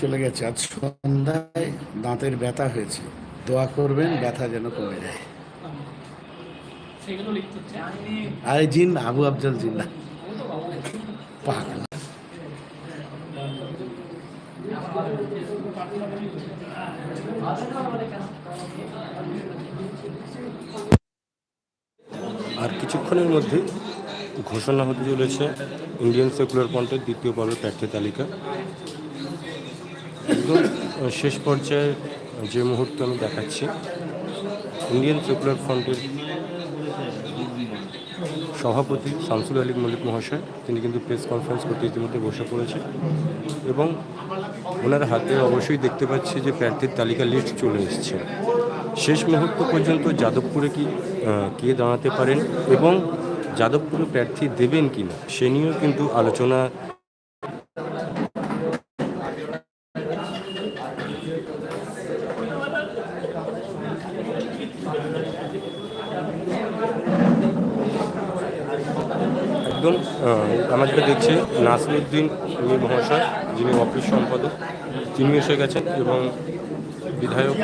চলে গেছে। আজ সন্ধ্যায় দাঁতের ব্যথা হয়েছে দোয়া করবেন ব্যথা যেন কমে যায়। আরে জিন আবু আফজল জিন্না পাগলা। আর কিছুক্ষণের মধ্যে ঘোষণা হতে চলেছে ইন্ডিয়ান সেকুলার ফ্রন্টের দ্বিতীয় পর্বের প্রার্থী তালিকা। একদম শেষ পর্যায়ে যে মুহূর্ত আমি দেখাচ্ছি ইন্ডিয়ান সেকুলার ফ্রন্টের সভাপতি শামসুল আলী মল্লিক মহাশয়, তিনি কিন্তু প্রেস কনফারেন্স করতে ইতিমধ্যে বসে পড়েছে এবং ওনার হাতে অবশ্যই দেখতে পাচ্ছি যে প্রার্থীর তালিকা লিস্ট চলে এসছে। শেষ মুহূর্ত পর্যন্ত যাদবপুরে কি কে দাঁড়াতে পারেন এবং যাদবপুরে প্রার্থী দেবেন কি না সে নিয়েও কিন্তু আলোচনা একদম আহ, আমরা যেটা দেখছি, নাসিরুদ্দিন মীর মহাশয়, যিনি অফিস সম্পাদক তিনি এসে গেছেন এবং বিধায়ক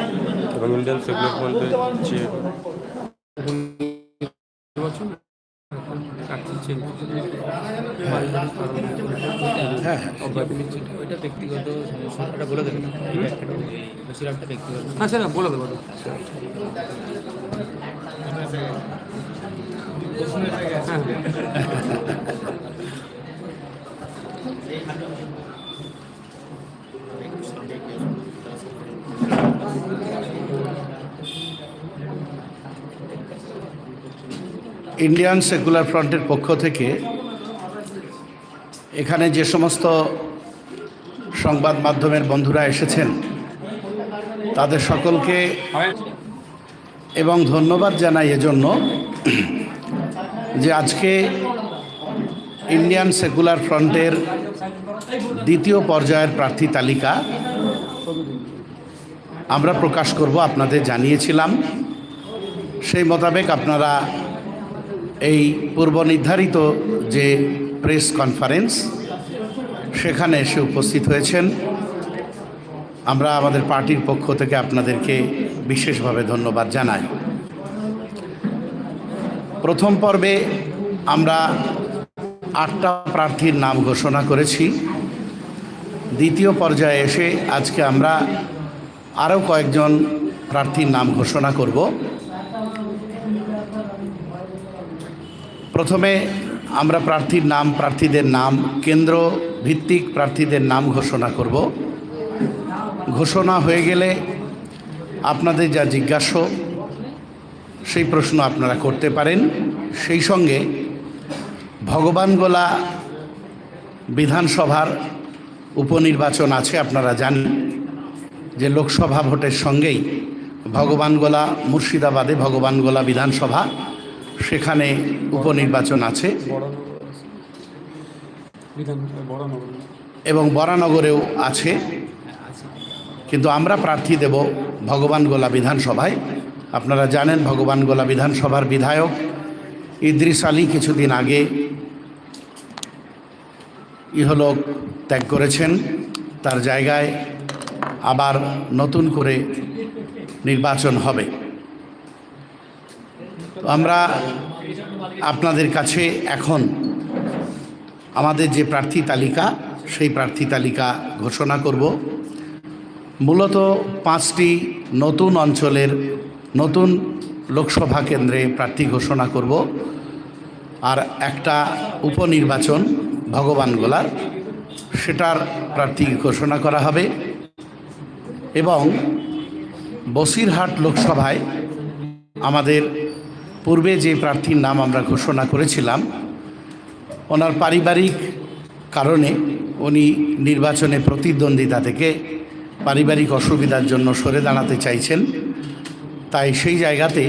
এবং ইন্ডিয়ান ফ্রন্টের যে হ্যাঁ। ইন্ডিয়ান সেকুলার ফ্রন্টের পক্ষ থেকে এখানে যে সমস্ত সংবাদ মাধ্যমের বন্ধুরা এসেছেন, তাদের সকলকে এবং ধন্যবাদ জানাই এজন্য যে আজকে ইন্ডিয়ান সেকুলার ফ্রন্টের দ্বিতীয় পর্যায়ের প্রার্থী তালিকা আমরা প্রকাশ করব, আপনাদের জানিয়েছিলাম। সেই মোতাবেক আপনারা এই পূর্ব নির্ধারিত যে প্রেস কনফারেন্স, সেখানে এসে উপস্থিত হয়েছেন। আমরা আমাদের পার্টির পক্ষ থেকে আপনাদেরকে বিশেষভাবে ধন্যবাদ জানাই। প্রথম পর্বে আমরা আটটা প্রার্থীর নাম ঘোষণা করেছি। দ্বিতীয় পর্যায়ে এসে আজকে আমরা আরও কয়েকজন প্রার্থীর নাম ঘোষণা করব। প্রথমে আমরা প্রার্থীর নাম, প্রার্থীদের নাম, কেন্দ্র ভিত্তিক প্রার্থীদের নাম ঘোষণা করব। ঘোষণা হয়ে গেলে আপনাদের যা জিজ্ঞাস্য সেই প্রশ্ন আপনারা করতে পারেন। সেই সঙ্গে ভগবানগোলা বিধানসভার উপনির্বাচন আছে, আপনারা জানেন যে লোকসভা ভোটের সঙ্গেই ভগবানগোলা মুর্শিদাবাদে ভগবানগোলা বিধানসভা, সেখানে উপনির্বাচন আছে। এবং বরানগরেও আছে। কিন্তু আমরা প্রার্থী দেব ভগবানগোলা বিধানসভায়। আপনারা জানেন ভগবানগোলা বিধানসভার বিধায়ক ইদ্রিস আলী কিছুদিন আগে ইহলোক ত্যাগ করেছেন। তার জায়গায় আবার নতুন করে নির্বাচন হবে। আমরা আপনাদের কাছে এখন আমাদের যে প্রার্থী তালিকা, সেই প্রার্থী তালিকা ঘোষণা করব। মূলত পাঁচটি নতুন অঞ্চলের নতুন লোকসভা কেন্দ্রে প্রার্থী ঘোষণা করব। আর একটা উপনির্বাচন ভগবানগোলার সেটার প্রার্থী ঘোষণা করা হবে এবং বসিরহাট লোকসভায় আমাদের পূর্বে যে প্রার্থীর নাম আমরা ঘোষণা করেছিলাম, ওনার পারিবারিক কারণে উনি নির্বাচনে প্রতিদ্বন্দ্বিতা থেকে পারিবারিক অসুবিধার জন্য সরে দাঁড়াতে চাইছেন। তাই সেই জায়গাতে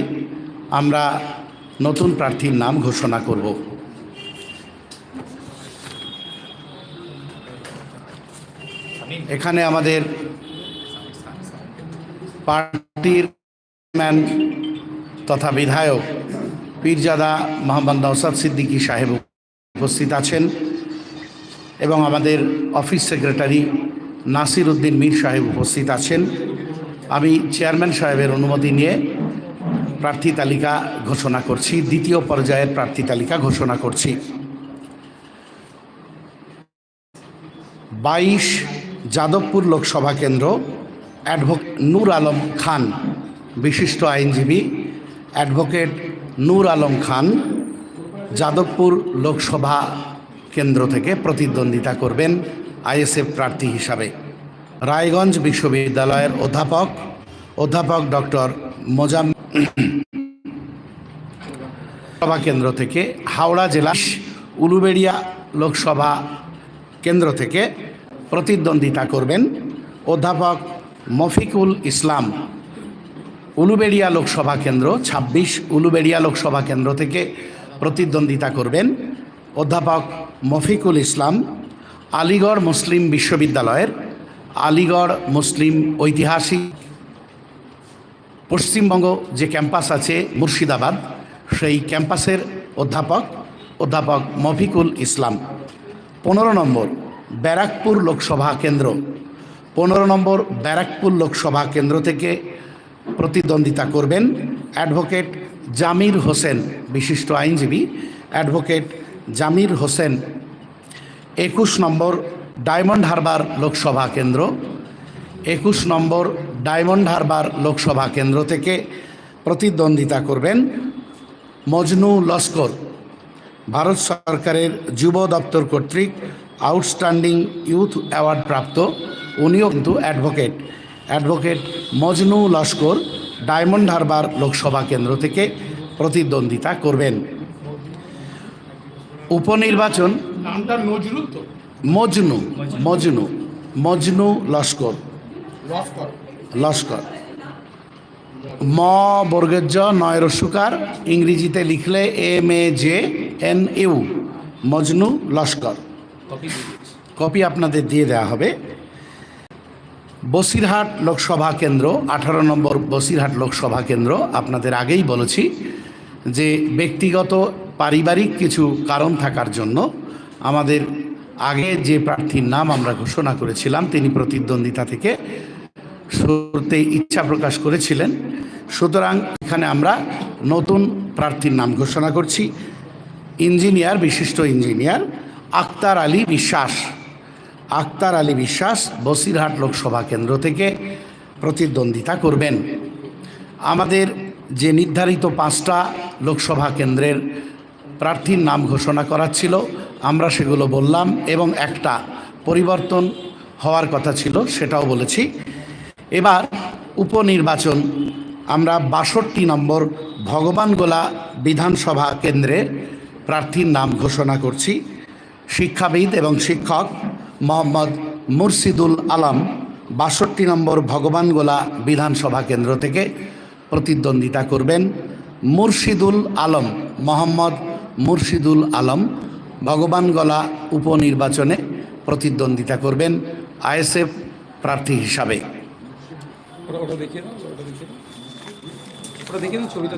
আমরা নতুন প্রার্থীর নাম ঘোষণা করব। এখানে আমাদের পার্টির ম্যান তথা বিধায়ক পীরজাদা মোহাম্মদ নওসাদ সিদ্দিকী সাহেব উপস্থিত আছেন এবং আমাদের অফিস সেক্রেটারি নাসির উদ্দিন মীর সাহেব উপস্থিত আছেন। আমি চেয়ারম্যান সাহেবের অনুমতি নিয়ে প্রার্থী তালিকা ঘোষণা করছি, দ্বিতীয় পর্যায়ের প্রার্থী তালিকা ঘোষণা করছি। বাইশ যাদবপুর লোকসভা কেন্দ্র অ্যাডভোক নূর আলম খান, বিশিষ্ট আইনজীবী, অ্যাডভোকেট নূর আলম খান, যাদবপুর লোকসভা কেন্দ্র থেকে প্রতিদ্বন্দ্বিতা করবেন আইএসএফ প্রার্থী হিসাবে। রায়গঞ্জ বিশ্ববিদ্যালয়ের অধ্যাপক অধ্যাপক ডক্টর মোজাম সভা কেন্দ্র থেকে হাওড়া জেলা উলুবেড়িয়া লোকসভা কেন্দ্র থেকে প্রতিদ্বন্দ্বিতা করবেন অধ্যাপক মফিকুল ইসলাম, উলুবেড়িয়া লোকসভা কেন্দ্র ২৬ উলুবেড়িয়া লোকসভা কেন্দ্র থেকে প্রতিদ্বন্দ্বিতা করবেন অধ্যাপক মফিকুল ইসলাম, আলিগড় মুসলিম বিশ্ববিদ্যালয়ের, আলিগড় মুসলিম ঐতিহাসিক পশ্চিমবঙ্গ যে ক্যাম্পাস আছে মুর্শিদাবাদ, সেই ক্যাম্পাসের অধ্যাপক অধ্যাপক মফিকুল ইসলাম। পনেরো নম্বর ব্যারাকপুর লোকসভা কেন্দ্র। পনেরো নম্বর ব্যারাকপুর লোকসভা কেন্দ্র থেকে প্রতিদ্বন্দ্বিতা করবেন অ্যাডভোকেট জামির হোসেন, বিশিষ্ট আইনজীবী অ্যাডভোকেট জামির হোসেন। একুশ নম্বর ডায়মন্ড হারবার লোকসভা কেন্দ্র। একুশ নম্বর ডায়মন্ড হারবার লোকসভা কেন্দ্র থেকে প্রতিদ্বন্দ্বিতা করবেন মজনু লস্কর। ভারত সরকারের যুব দপ্তর কর্তৃক আউটস্ট্যান্ডিং ইউথ অ্যাওয়ার্ড প্রাপ্ত উনিও কিন্তু advocate. Advocate Majnu Laskar diamond Harbour Lok Sabha কেন্দ্র থেকে প্রতিদ্বন্দ্বিতা করবেন। উপনির্বাচন মজনু মজনু মজনু লস্কর। লস্কর। লস্কর। ম বর্গজ নয় রস্যকার ইংরেজিতে লিখলে M A J N U Majnu Laskar. Copy আপনাদের দিয়ে দেওয়া হবে। বসিরহাট লোকসভা কেন্দ্র, আঠারো নম্বর বসিরহাট লোকসভা কেন্দ্র, আপনাদের আগেই বলেছি যে ব্যক্তিগত পারিবারিক কিছু কারণ থাকার জন্য আমাদের আগে যে প্রার্থীর নাম আমরা ঘোষণা করেছিলাম, তিনি প্রতিদ্বন্দ্বিতা থেকে শুরুতে ইচ্ছা প্রকাশ করেছিলেন। সুতরাং এখানে আমরা নতুন প্রার্থীর নাম ঘোষণা করছি। ইঞ্জিনিয়ার, বিশিষ্ট ইঞ্জিনিয়ার আক্তার আলী বিশ্বাস। আক্তার আলী বিশ্বাস বসিরহাট লোকসভা কেন্দ্র থেকে প্রতিদ্বন্দ্বিতা করবেন। আমাদের যে নির্ধারিত পাঁচটা লোকসভা কেন্দ্রের প্রার্থীর নাম ঘোষণা করা ছিল, আমরা সেগুলো বললাম এবং একটা পরিবর্তন হওয়ার কথা ছিল সেটাও বলেছি। এবার উপনির্বাচন, আমরা বাষট্টি নম্বর ভগবানগোলা বিধানসভা কেন্দ্রের প্রার্থীর নাম ঘোষণা করছি। শিক্ষাবিদ এবং শিক্ষক মোহাম্মদ মুর্শিদুল আলম বাষট্টি নম্বর ভগবানগোলা বিধানসভা কেন্দ্র থেকে প্রতিদ্বন্দ্বিতা করবেন মুর্শিদুল আলম, মোহাম্মদ মুর্শিদুল আলম ভগবানগোলা উপনির্বাচনে প্রতিদ্বন্দ্বিতা করবেন আইএসএফ প্রার্থী হিসাবে। ছবিটা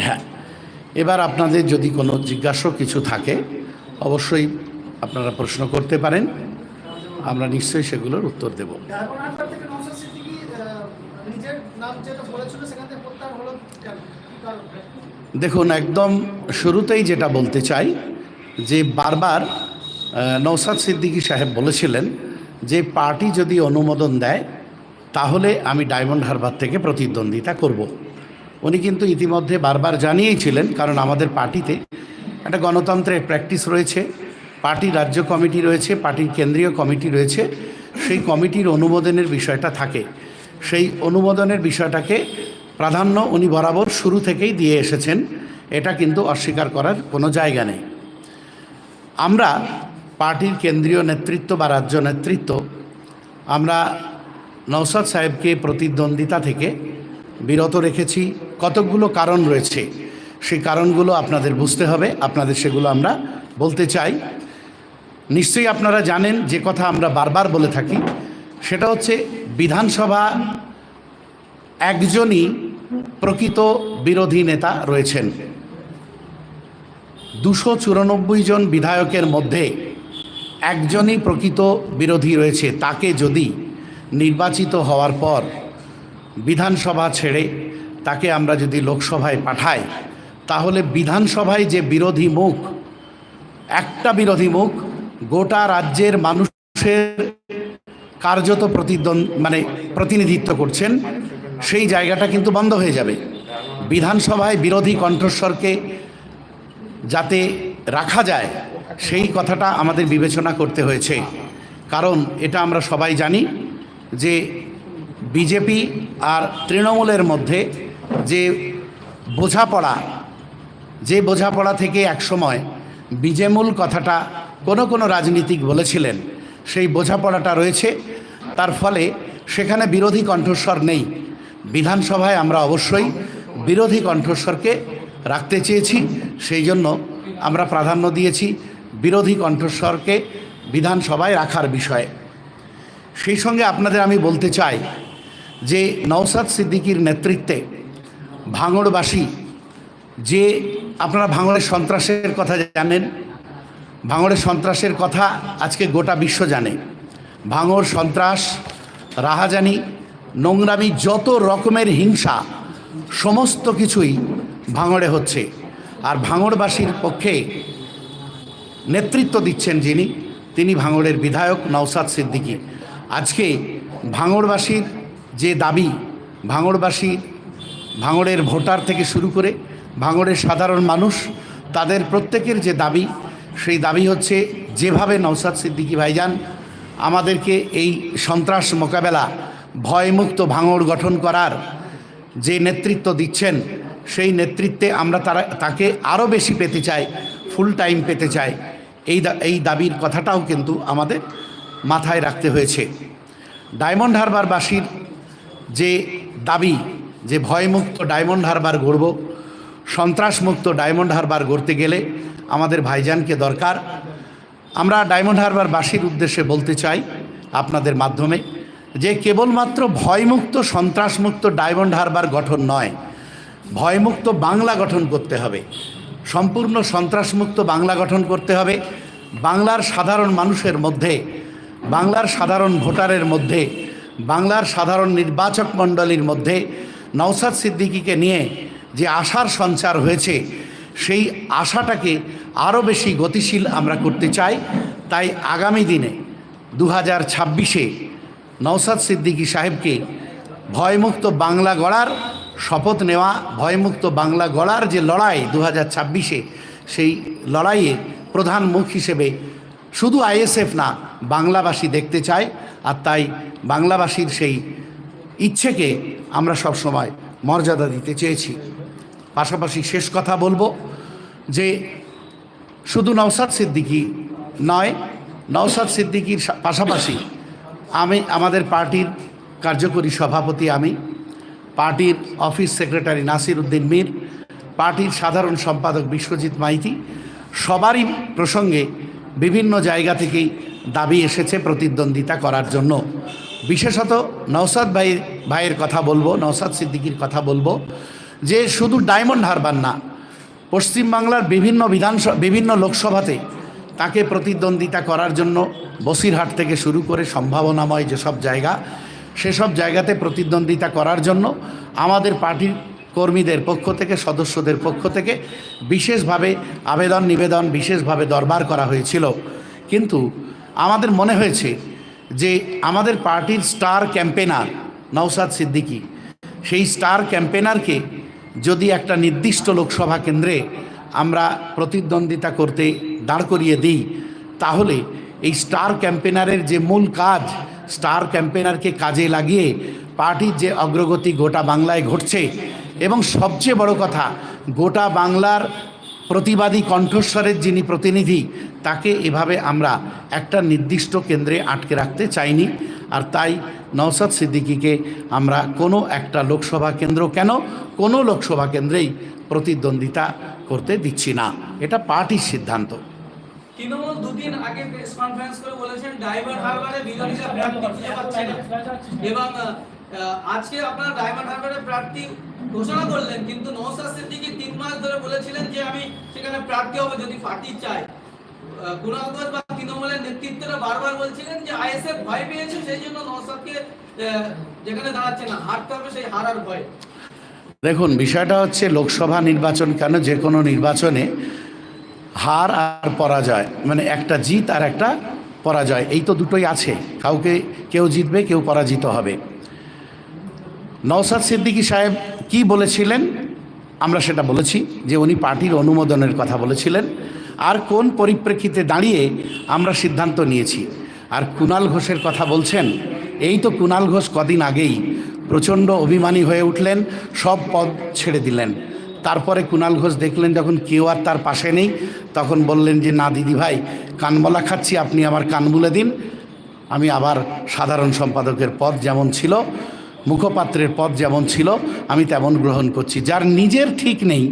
হ্যাঁ এবার আপনাদের যদি কোনো জিজ্ঞাসা কিছু থাকে, অবশ্যই আপনারা প্রশ্ন করতে পারেন। আমরা নিশ্চয়ই সেগুলোর উত্তর দেব ডায়মন্ড হারবার থেকে নওশাদ সিদ্দিকী আহ, নিজের নাম যেটা বলেছিল সেখান থেকে প্রত্যাহার হলো কেন কি কারণ দেখুন, একদম শুরুতেই যেটা বলতে চাই, যে বারবার নৌসাদ সিদ্দিকী সাহেব বলেছিলেন যে পার্টি যদি অনুমোদন দেয়, তাহলে আমি ডায়মন্ড হারবার থেকে প্রতিদ্বন্দ্বিতা করব। উনি কিন্তু ইতিমধ্যে বারবার জানিয়েছিলেন, কারণ আমাদের পার্টিতে একটা গণতন্ত্রের প্র্যাকটিস রয়েছে, পার্টি রাজ্য কমিটি রয়েছে, পার্টির কেন্দ্রীয় কমিটি রয়েছে, সেই কমিটির অনুমোদনের বিষয়টা থাকে। সেই অনুমোদনের বিষয়টাকে প্রাধান্য উনি বরাবর শুরু থেকেই দিয়ে এসেছেন, এটা কিন্তু অস্বীকার করার কোনো জায়গা নেই। আমরা পার্টির কেন্দ্রীয় নেতৃত্ব বা রাজ্য নেতৃত্ব, আমরা নৌসাদ সাহেবকে প্রতিদ্বন্দ্বিতা থেকে বিরত রেখেছি। কতকগুলো কারণ রয়েছে, সেই কারণগুলো আপনাদের বুঝতে হবে, আপনাদের সেগুলো আমরা বলতে চাই। নিশ্চয়ই আপনারা জানেন, যে কথা আমরা বারবার বলে থাকি, সেটা হচ্ছে বিধানসভা একজনই প্রকৃত বিরোধী নেতা রয়েছেন। দুশো চুরানব্বই জন বিধায়কের মধ্যে একজনই প্রকৃত বিরোধী রয়েছে। তাকে যদি নির্বাচিত হওয়ার পর বিধানসভা ছেড়ে তাকে আমরা যদি লোকসভায় পাঠাই, তাহলে বিধানসভায় যে বিরোধী মুখ, একটা বিরোধী মুখ গোটা রাজ্যের মানুষের কার্যত প্রতিদ্বন্দ্ব মানে প্রতিনিধিত্ব করছেন, সেই জায়গাটা কিন্তু বন্ধ হয়ে যাবে। বিধানসভায় বিরোধী কণ্ঠস্বরকে যাতে রাখা যায়, সেই কথাটা আমাদের বিবেচনা করতে হয়েছে। কারণ এটা আমরা সবাই জানি যে বিজেপি আর তৃণমূলের মধ্যে যে বোঝাপড়া যে বোঝাপড়া থেকে একসময় বিজেমূল কথাটা কোনো কোনো রাজনীতিক বলেছিলেন সেই বোঝাপড়াটা রয়েছে। তার ফলে সেখানে বিরোধী কণ্ঠস্বর নেই। বিধানসভায় আমরা অবশ্যই বিরোধী কণ্ঠস্বরকে রাখতে চেয়েছি। সেই জন্য আমরা প্রাধান্য দিয়েছি বিরোধী কণ্ঠস্বরকে বিধানসভায় রাখার বিষয়ে। সেই সঙ্গে আপনাদের আমি বলতে চাই যে নওসাদ সিদ্দিকীর নেতৃত্বে ভাঙড়বাসী যে আপনারা ভাঙড়ের সন্ত্রাসের কথা জানেন ভাঙড়ের সন্ত্রাসের কথা আজকে গোটা বিশ্ব জানে। ভাঙড় সন্ত্রাস, রাহাজানি, নোংরামি যত রকমের হিংসা, সমস্ত কিছুই ভাঙড়ে হচ্ছে। আর ভাঙড়বাসীর পক্ষে নেতৃত্ব দিচ্ছেন যিনি, তিনি ভাঙড়ের বিধায়ক নওসাদ সিদ্দিকী। আজকে ভাঙড়বাসীর যে দাবি, ভাঙড়বাসী, ভাঙড়ের ভোটার থেকে শুরু করে ভাঙড়ের সাধারণ মানুষ, তাদের প্রত্যেকের যে দাবি সেই দাবি হচ্ছে, যেভাবে নওসাদ সিদ্দিকী ভাইজান আমাদেরকে এই সন্ত্রাস মোকাবেলা, ভয়মুক্ত ভাঙড় গঠন করার যে নেতৃত্ব দিচ্ছেন, সেই নেতৃত্বে আমরা তারা, তাকে আরও বেশি পেতে চাই ফুল টাইম পেতে চাই। এই এই দাবির কথাটাও কিন্তু আমাদের মাথায় রাখতে হয়েছে। ডায়মন্ড হারবারবাসীর যে দাবি, যে ভয়মুক্ত ডায়মন্ড হারবার গড়ব, সন্ত্রাসমুক্ত ডায়মন্ড হারবার গড়তে গেলে আমাদের ভাইজানকে দরকার। আমরা ডায়মন্ড হারবারবাসীর উদ্দেশ্যে বলতে চাই আপনাদের মাধ্যমে যে কেবলমাত্র ভয়মুক্ত, সন্ত্রাসমুক্ত ডায়মন্ড হারবার গঠন নয়, ভয়মুক্ত বাংলা গঠন করতে হবে। সম্পূর্ণ সন্ত্রাসমুক্ত বাংলা গঠন করতে হবে। বাংলার সাধারণ মানুষের মধ্যে, বাংলার সাধারণ ভোটারের মধ্যে, বাংলার সাধারণ নির্বাচক মণ্ডলীর মধ্যে নওসাদ সিদ্দিকীকে নিয়ে যে আশার সঞ্চার হয়েছে, সেই আশাটাকে আরও বেশি গতিশীল আমরা করতে চাই। তাই আগামী দিনে দু হাজার ছাব্বিশে নওসাদ সিদ্দিকী সাহেবকে ভয়মুক্ত বাংলা গড়ার শপথ নেওয়া, ভয়মুক্ত বাংলা গড়ার যে লড়াই দু হাজার ছাব্বিশে, সেই লড়াইয়ে প্রধান মুখ হিসেবে শুধু আইএসএফ না, বাংলাবাসী দেখতে চায়। আর তাই বাংলাবাসীর সেই ইচ্ছেকে আমরা সবসময় মর্যাদা দিতে চেয়েছি। পাশাপাশি শেষ কথা বলব যে শুধু নওসাদ সিদ্দিকী নয় নওসাদ সিদ্দিকীর পাশাপাশি আমি, আমাদের পার্টির কার্যকরী সভাপতি আমি, পার্টির অফিস সেক্রেটারি নাসির উদ্দিন মীর, পার্টির সাধারণ সম্পাদক বিশ্বজিৎ মাইতি, সবারই প্রসঙ্গে বিভিন্ন জায়গা থেকেই দাবি এসেছে প্রতিদ্বন্দ্বিতা করার জন্য। বিশেষত নওসাদ ভাই, ভাইয়ের কথা বলব নওসাদ সিদ্দিকির কথা বলব যে শুধু ডায়মন্ড হারবার না পশ্চিমবাংলার বিভিন্ন বিধানসভা, বিভিন্ন লোকসভাতে তাকে প্রতিদ্বন্দ্বিতা করার জন্য বসিরহাট থেকে শুরু করে সম্ভাবনাময় যেসব জায়গা, সেসব জায়গাতে প্রতিদ্বন্দ্বিতা করার জন্য আমাদের পার্টির কর্মীদের পক্ষ থেকে, সদস্যদের পক্ষ থেকে বিশেষভাবে আবেদন নিবেদন, বিশেষভাবে দরবার করা হয়েছিল। কিন্তু আমাদের মনে হয়েছে যে আমাদের পার্টির স্টার ক্যাম্পেনার নওসাদ সিদ্দিকী, সেই স্টার ক্যাম্পেনারকে যদি একটা নির্দিষ্ট লোকসভা কেন্দ্রে আমরা প্রতিদ্বন্দ্বিতা করতে দাঁড় করিয়ে দিই, তাহলে এই স্টার ক্যাম্পেনারের যে মূল কাজ, স্টার ক্যাম্পেনারকে কাজে লাগিয়ে পার্টির যে অগ্রগতি গোটা বাংলায় ঘটছে এবং সবচেয়ে বড় কথা, গোটা বাংলার প্রতিবাদী কণ্ঠস্বরের যিনি প্রতিনিধি, তাকে এভাবে আমরা একটা নির্দিষ্ট কেন্দ্রে আটকে রাখতে চাইনি। আর তাই নওসাদ সিদ্দিকিকে আমরা কোনো একটা লোকসভা কেন্দ্র কেন কোনো লোকসভা কেন্দ্রেই প্রতিদ্বন্দ্বিতা করতে দিচ্ছি না। এটা পার্টির সিদ্ধান্ত। বলেছেন এবং আজকে ঘোষণা করলেন, কিন্তু সিদ্দিকী তিন মাস ধরে বলেছিলেন যে আমি সেখানে প্রার্থী হব যদি পার্টি চাই বা তৃণমূলের বারবার বলছিলেন যে আইএসএফ ভয় পেয়েছে, সেই জন্য যেখানে দাঁড়াচ্ছে না, হারতে হবে সেই হারার ভয়। দেখুন, বিষয়টা হচ্ছে লোকসভা নির্বাচন কেন যে কোনো নির্বাচনে হার আর পরাজয় মানে একটা জিত আর একটা পরাজয়, এই তো দুটোই আছে। কাউকে কেউ জিতবে, কেউ পরাজিত হবে। নওসাদ সিদ্দিকী সাহেব কি বলেছিলেন? আমরা সেটা বলেছি যে উনি পার্টির অনুমোদনের কথা বলেছিলেন। আর কোন পরিপ্রেক্ষিতে দাঁড়িয়ে আমরা সিদ্ধান্ত নিয়েছি? আর কুণাল ঘোষের কথা বলছেন, এই তো কুণাল ঘোষ কদিন আগেই প্রচণ্ড অভিমানী হয়ে উঠলেন, সব পদ ছেড়ে দিলেন। তারপরে কুণাল ঘোষ দেখলেন যখন কেউ আর তার পাশে নেই, তখন বললেন যে, না, দিদি ভাই, কানবলা খাচ্ছি, আপনি আমার কান বলে দিন। আমি আবার সাধারণ সম্পাদকের পদ যেমন ছিল মুখপাত্রের পদ যেমন ছিল, আমি তেমন গ্রহণ করছি। যার নিজের ঠিক নেই,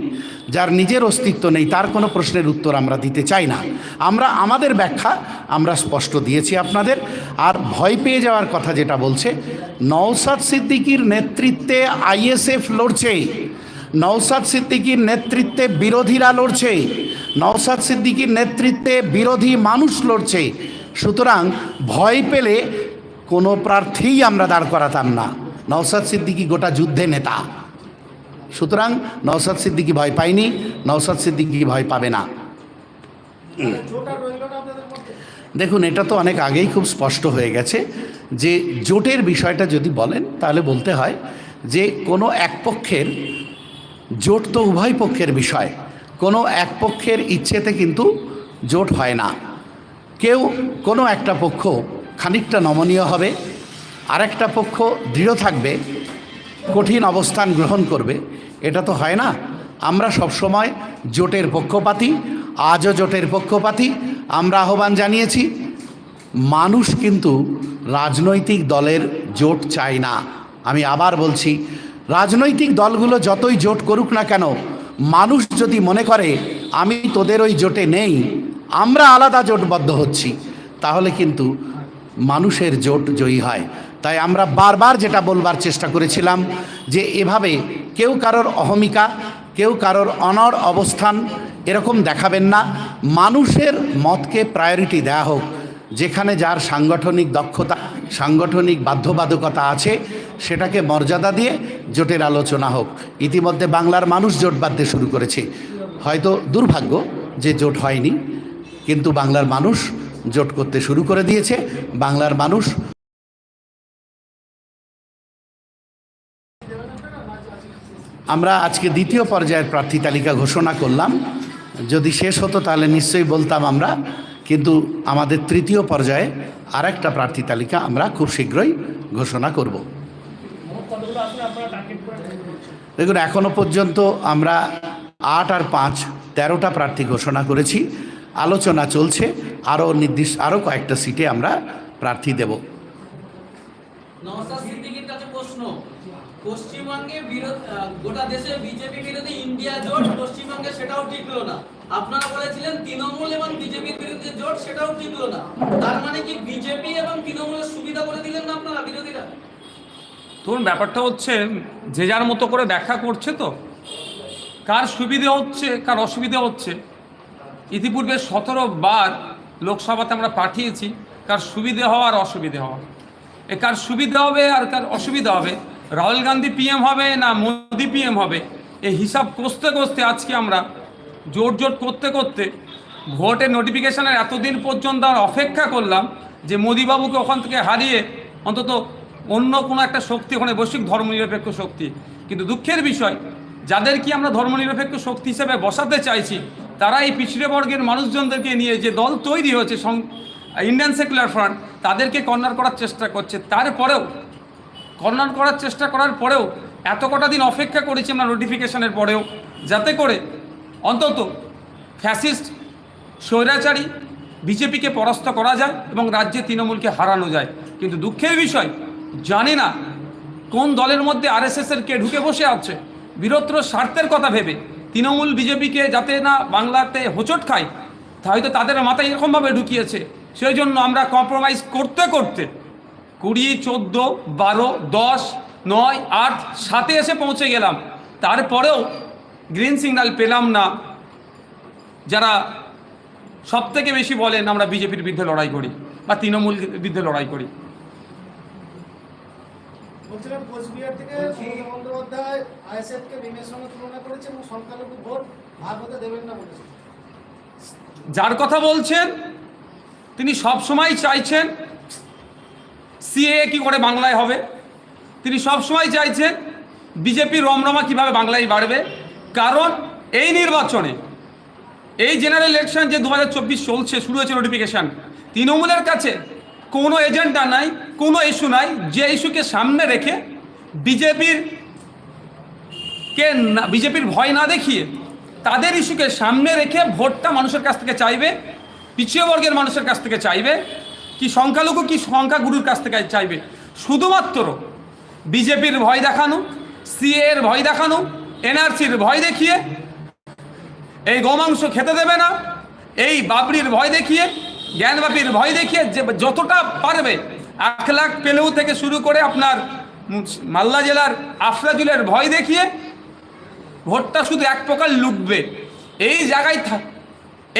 যার নিজের অস্তিত্ব নেই, তার কোনো প্রশ্নের উত্তর আমরা দিতে চাই না। আমরা, আমাদের ব্যাখ্যা আমরা স্পষ্ট দিয়েছি আপনাদের। আর ভয় পেয়ে যাওয়ার কথা যেটা বলছে, নওসাদ সিদ্দিকির নেতৃত্বে আইএসএফ লড়ছে, নওসাদ সিদ্দিকির নেতৃত্বে বিরোধীরা লড়ছে, নওসাদ সিদ্দিকির নেতৃত্বে বিরোধী মানুষ লড়ছে। সুতরাং ভয় পেলে কোনো প্রার্থীই আমরা দাঁড় করাতাম না। নওসাদ সিদ্দিকি গোটা যুদ্ধে নেতা। সুতরাং নওসাদ সিদ্দিকি ভয় পায়নি নওসাদ সিদ্দিকি ভয় পাবে না। দেখুন, এটা তো অনেক আগেই খুব স্পষ্ট হয়ে গেছে যে জোটের বিষয়টা যদি বলেন, তাহলে বলতে হয় যে কোনো এক পক্ষের জোট তো উভয় পক্ষের বিষয়, কোনো এক পক্ষের ইচ্ছেতে কিন্তু জোট হয় না। কেউ কোনো একটা পক্ষ খানিকটা নমনীয় হবে আরেকটা পক্ষ দৃঢ় থাকবে, কঠিন অবস্থান গ্রহণ করবে। এটা তো হয় না। আমরা সবসময় জোটের পক্ষপাতী, আজও জোটের পক্ষপাতি। আমরা আহ্বান জানিয়েছি, মানুষ কিন্তু রাজনৈতিক দলের জোট চায় না। আমি আবার বলছি, রাজনৈতিক দলগুলো যতই জোট করুক না কেন, মানুষ যদি মনে করে, আমি তোদের ওই জোটে নেই, আমরা আলাদা জোটবদ্ধ হচ্ছি, তাহলে কিন্তু মানুষের জোট জয়ী হয়। তাই আমরা বারবার যেটা বলবার চেষ্টা করেছিলাম যে এভাবে কেউ কারোর অহমিকা, কেউ কারোর অনর অবস্থান এরকম দেখাবেন না। মানুষের মতকে প্রায়োরিটি দেওয়া হোক। যেখানে যার সাংগঠনিক দক্ষতা, সাংগঠনিক বাধ্যবাধকতা আছে, সেটাকে মর্যাদা দিয়ে জোটের আলোচনা হোক। ইতিমধ্যে বাংলার মানুষ জোট বাঁধতে শুরু করেছে। হয়তো দুর্ভাগ্য যে জোট হয়নি, কিন্তু বাংলার মানুষ জোট করতে শুরু করে দিয়েছে। বাংলার মানুষ আমরা আজকে দ্বিতীয় পর্যায়ের প্রার্থী তালিকা ঘোষণা করলাম। যদি শেষ হতো তাহলে নিশ্চয়ই বলতাম আমরা, কিন্তু আমাদের তৃতীয় পর্যায়ে আরেকটা প্রার্থী তালিকা আমরা খুব শীঘ্রই ঘোষণা করব। দেখুন এখনও পর্যন্ত আমরা আট আর পাঁচ, তেরোটা প্রার্থী ঘোষণা করেছি। আলোচনা চলছে, আরও নির্দিষ্ট, আরও কয়েকটা সিটে আমরা প্রার্থী দেব নওশাদ সিদ্দিকীর কাছে প্রশ্ন পশ্চিমবঙ্গে বিরোধ গোটা দেশে বিজেপি বিরোধী ইন্ডিয়া জোট, পশ্চিমবঙ্গে সেটাও টিকলো না। আপনারা বলেছিলেন তৃণমূল এবং বিজেপির বিরুদ্ধে জোট, সেটাও টিকলো না। তার মানে কি বিজেপি এবং তৃণমূলের সুবিধা করে দিলেন না আপনারা বিরোধীরা? ধরুন, ব্যাপারটা হচ্ছে যে যার মতো করে ব্যাখ্যা করছে তো, কার সুবিধে হচ্ছে, কার অসুবিধা হচ্ছে। ইতিপূর্বে সতেরো বার লোকসভাতে আমরা পাঠিয়েছি, কার সুবিধে হওয়া আর অসুবিধে হওয়া। এ কার সুবিধা হবে আর কার অসুবিধা হবে রাহুল গান্ধী পিএম হবে না মোদি পিএম হবে? এই হিসাব কষতে কষতে আজকে আমরা জোট জোট করতে করতে ভোটের নোটিফিকেশনের এতদিন পর্যন্ত আর অপেক্ষা করলাম যে মোদিবাবুকে ওখান থেকে হারিয়ে অন্তত অন্য কোনো একটা শক্তি ওখানে বৈশ্বিক ধর্মনিরপেক্ষ শক্তি। কিন্তু দুঃখের বিষয়, যাদের কি আমরা ধর্মনিরপেক্ষ শক্তি হিসেবে বসাতে চাইছি, তারা এই পিছড়ে বর্গের মানুষজনদেরকে নিয়ে যে দল তৈরি হয়েছে ইন্ডিয়ান সেকুলার ফ্রন্ট তাদেরকে কর্নার করার চেষ্টা করছে। তারপরেও কর্নার করার চেষ্টা করার পরেও এত কটা দিন অপেক্ষা করেছি আমরা নোটিফিকেশনের পরেও, যাতে করে অন্তত ফ্যাসিস্ট স্বৈরাচারী, বিজেপিকে পরাস্ত করা যায় এবং রাজ্যে তৃণমূলকে হারানো যায়। কিন্তু দুঃখের বিষয়, জানি না কোন দলের মধ্যে আরএসএস এর কে ঢুকে বসে আছে। বীরত্র স্বার্থের কথা ভেবে তৃণমূল বিজেপিকে যাতে না বাংলাতে হোঁচট খায় হয়তো তাদের মাথায় এরকমভাবে ঢুকিয়েছে। সেই জন্য আমরা কম্প্রোমাইজ করতে করতে কুড়ি চোদ্দ বারো দশ নয় আট সাতে এসে পৌঁছে গেলাম। তারপরেও গ্রিন সিগন্যাল পেলাম না। যারা সব থেকে বেশি বলেন আমরা বিজেপির বিরুদ্ধে লড়াই করি বা তৃণমূল বিরুদ্ধে লড়াই করি। বলছিলাম কোচবিহার থেকে মমতা বন্দ্যোপাধ্যায় আইএসএফ বিমের সঙ্গে তুলনা করেছে এবং সংখ্যালঘু ভোট ভাগ হতে দেবেন না বলেছে যার কথা বলছেন তিনি সবসময় চাইছেন সিএ কি করে বাংলায় হবে? তিনি সবসময় চাইছেন বিজেপি রমরমা কীভাবে বাংলায় বাড়বে? কারণ এই নির্বাচনে, এই জেনারেল ইলেকশন যে দু হাজার চব্বিশ চলছে, শুরু হয়েছে নোটিফিকেশান তৃণমূলের কাছে কোনো এজেন্ডা নাই, কোনো ইস্যু নাই, যে ইস্যুকে সামনে রেখে বিজেপির কে বিজেপির ভয় না দেখিয়ে তাদের ইস্যুকে সামনে রেখে ভোটটা মানুষের কাছ থেকে চাইবে, পিছিয়ে বর্গের মানুষের কাছ থেকে চাইবে কি সংখ্যালঘু কি সংখ্যাগুরুর কাছ থেকে চাইবে? শুধুমাত্র বিজেপির ভয় দেখানো, সিএ এর ভয় দেখানো, এনআরসির ভয় দেখিয়ে, এই গোমাংস খেতে দেবে না, এই বাবরির ভয় দেখিয়ে জ্ঞানবাপীর ভয় দেখিয়ে যে যতটা পারবে, এক লাখ পেলেও থেকে শুরু করে আপনার মালদা জেলার আফরাজুলের ভয় দেখিয়ে, ভোটটা শুধু এক প্রকার লুটবে। এই জায়গায়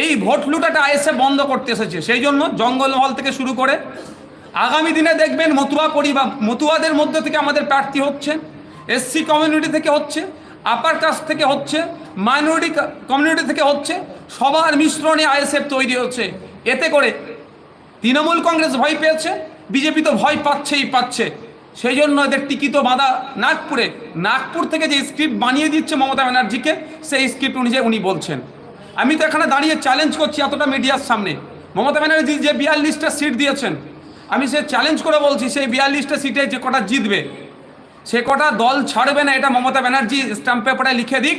এই ভোট লুটাটা এসে বন্ধ করতে এসেছে। সেই জন্য জঙ্গলমহল থেকে শুরু করে আগামী দিনে দেখবেন মতুয়া পরিবার মতুয়াদের মধ্যে থেকে আমাদের প্রার্থী হচ্ছে এসসি কমিউনিটি থেকে হচ্ছে আপার কাস্ট থেকে হচ্ছে মাইনরিটি কমিউনিটি থেকে হচ্ছে, সবার মিশ্রণে আইএসএফ তৈরি হচ্ছে। এতে করে তৃণমূল কংগ্রেস ভয় পেয়েছে, বিজেপি তো ভয় পাচ্ছেই পাচ্ছে। সেই জন্য এদের টিকিত বাঁধা নাগপুরে নাগপুর থেকে যে স্ক্রিপ্ট বানিয়ে দিচ্ছে মমতা ব্যানার্জিকে, সেই স্ক্রিপ্ট অনুযায়ী উনি বলছেন। আমি তো এখানে দাঁড়িয়ে চ্যালেঞ্জ করছি এতটা মিডিয়ার সামনে। মমতা ব্যানার্জি যে বিয়াল্লিশটা সিট দিয়েছেন, আমি সে চ্যালেঞ্জ করে বলছি, সেই বিয়াল্লিশটা সিটে যে কটা জিতবে, সে কটা দল ছাড়বে না এটা মমতা ব্যানার্জি স্ট্যাম্প পেপারে লিখে দিক।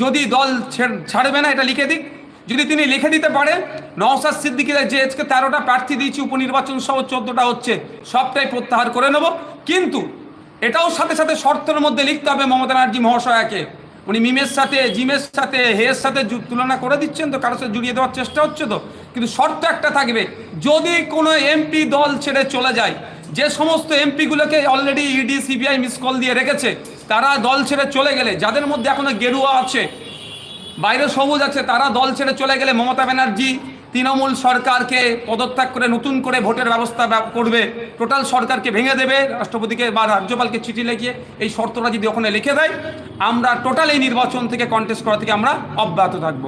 যদি দল ছাড়বে না এটা লিখে দিক। যদি তিনি লিখে দিতে পারেন নওসাদ সিদ্দিকিরা যে আজকে তেরোটা প্রার্থী দিয়েছি, উপনির্বাচন সহ চোদ্দোটা হচ্ছে, সবটাই প্রত্যাহার করে নেব। কিন্তু এটাও সাথে সাথে শর্তের মধ্যে লিখতে হবে মমতা ব্যানার্জি মহাশয়াকে। উনি মিমের সাথে, জিমের সাথে, হেয়ের সাথে তুলনা করে দিচ্ছেন তো? কারোর সাথে জুড়িয়ে দেওয়ার চেষ্টা হচ্ছে তো? কিন্তু শর্ত একটা থাকবে, যদি কোনো এমপি দল ছেড়ে চলে যায়, যে সমস্ত এমপিগুলোকে already ED CBI miss call দিয়ে রেখেছে, তারা দল ছেড়ে চলে গেলে, যাদের মধ্যে এখনও গেরুয়া আছে, বাইরে সবুজ আছে, তারা দল ছেড়ে চলে গেলে মমতা ব্যানার্জি তৃণমূল সরকারকে পদত্যাগ করে নতুন করে ভোটের ব্যবস্থা করবে টোটাল সরকারকে ভেঙে দেবে, রাষ্ট্রপতিকে বা রাজ্যপালকে চিঠি লিখিয়ে এই শর্তটা যদি ওখানে লিখে দেয়, আমরা টোটাল এই নির্বাচন থেকে কন্টেস্ট করা থেকে আমরা অব্যাহত থাকব।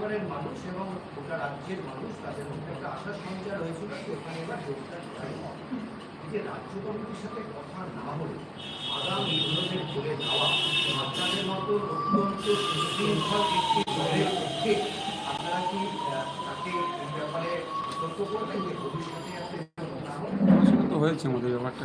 মানে মানুষ এবং গোটা রাজ্যের মানুষ, তাদের মধ্যে একটা আশার সঞ্চার হয়েছিল যে ওখানে এবার করা যে রাজ্য কমিটির সাথে কথা না হলে আগাম নির্বাচনে চলে যাওয়া, আপনাদের মতো অত্যন্ত সুশৃঙ্খল একটি আপনারা কি তাকে ব্যাপারে সতর্ক করবেন যে ভবিষ্যতে হয়? হয়েছে আমাদের ব্যাপারটা